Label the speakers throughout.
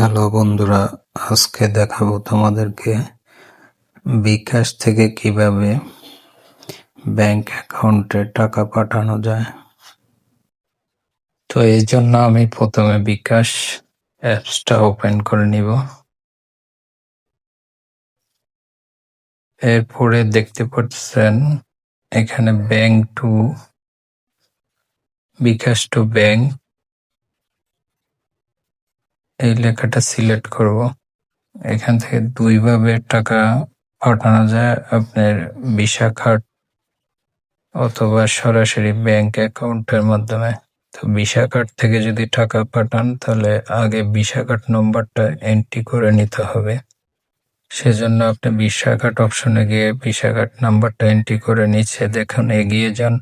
Speaker 1: Hello বন্ধুরা, আজকে দেখাবো তোমাদেরকে বিকাশ থেকে কীভাবে ব্যাংক অ্যাকাউন্টে টাকা পাঠানো যায়। তো এই জন্য আমি প্রথমে বিকাশ অ্যাপসটা ওপেন করে নিব। এরপরে দেখতে পাচ্ছেন, এখানে bank to, bKash to bank এই লেখাটা সিলেক্ট করব। এখান থেকে দুইভাবে টাকা পাঠানো যায়। আপনার ভিসা কার্ড অথবা সরাসরি ব্যাংক অ্যাকাউন্টের মাধ্যমে। তো ভিসা কার্ড থেকে যদি টাকা পাঠান, তাহলে আগে ভিসা কার্ড নম্বরটা এন্ট্রি করে নিতে হবে। সেজন্য আপনি ভিসা কার্ড অপশনে গিয়ে ভিসা কার্ড নাম্বারটা এন্ট্রি করে নিচ্ছে দেখুন, এগিয়ে যান।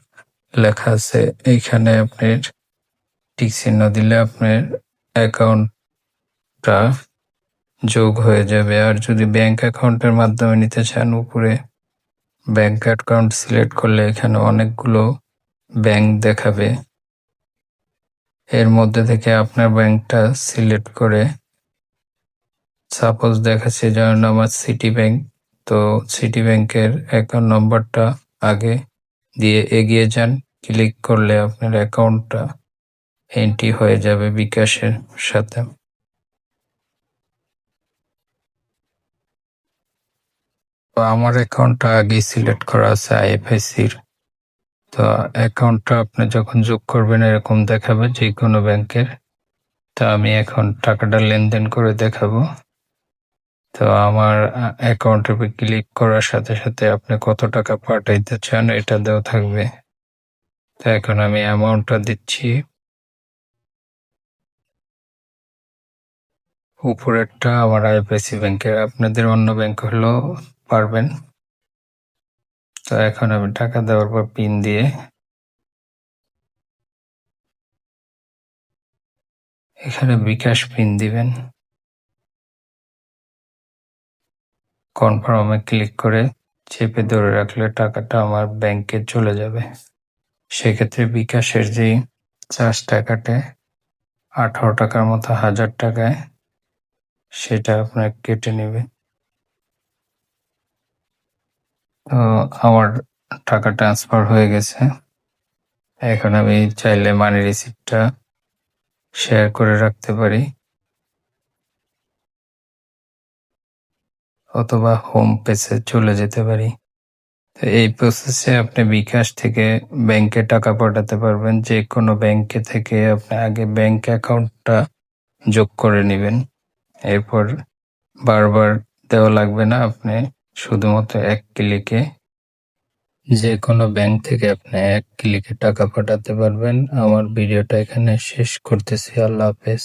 Speaker 1: লেখা আছে এইখানে আপনার টিক চিহ্ন দিলে আপনার অ্যাকাউন্টটা যোগ হয়ে যাবে। আর যদি ব্যাংক অ্যাকাউন্টের মাধ্যমে নিতে চান, উপরে ব্যাংক অ্যাকাউন্ট সিলেক্ট করলে এখানে অনেকগুলো ব্যাংক দেখাবে। এর মধ্যে থেকে আপনার ব্যাংকটা সিলেক্ট করে সাপোজ দেখাচ্ছে যেমন আমার সিটি ব্যাংক তো সিটি ব্যাংকের অ্যাকাউন্ট নম্বরটা আগে দিয়ে এগিয়ে যান। ক্লিক করলে আপনার অ্যাকাউন্টটা এন্ট্রি হয়ে যাবে বিকাশের সাথে। তো আমার অ্যাকাউন্টটা আগেই সিলেক্ট করা আছে আইএফআইসির তো অ্যাকাউন্টটা আপনি যখন যোগ করবেন, এরকম দেখাবে যে কোনো ব্যাংকের। তো আমি এখন টাকাটা লেনদেন করে দেখাবো। তো আমার অ্যাকাউন্টের উপর ক্লিক করার সাথে সাথে আপনি কত টাকা পাঠাইতে চান, এটা দেওয়া থাকবে। তো এখন আমি অ্যামাউন্টটা দিচ্ছি। উপরেরটা আমার আইপিআইসি ব্যাংকের আপনাদের অন্য ব্যাংক হলেও পারবেন। তো এখন আমি টাকা দেওয়ার পর পিন দিয়ে এখানে বিকাশ পিন দিবেন। কনফার্মে ক্লিক করে চেপে ধরে রাখলে টাকাটা আমার ব্যাংকে চলে যাবে। সেক্ষেত্রে বিকাশের যে চার্জ টাকাটে আঠারো টাকার মতো, হাজার টাকায় সেটা আপনার কেটে নেবে। তো আমার টাকা ট্রান্সফার হয়ে গেছে। এখন আমি চাইলে মানি রিসিপ্টটা শেয়ার করে রাখতে পারি। অথবা হোম পেজে চলে যেতে পারি। তো এই প্রসেসে আপনি বিকাশ থেকে ব্যাংকে টাকা পাঠাতে পারবেন। যে কোনো ব্যাংকে থেকে আপনি আগে ব্যাংক অ্যাকাউন্টটা যোগ করে নেবেন। এরপর বারবার দেওয়া লাগবে না আপনি শুধুমাত্র এক ক্লিকে যে কোনো ব্যাংক থেকে আপনি এক ক্লিকে টাকা পাঠাতে পারবেন। আমার ভিডিওটা এখানে শেষ করতেছি। আল্লাহ হাফেজ।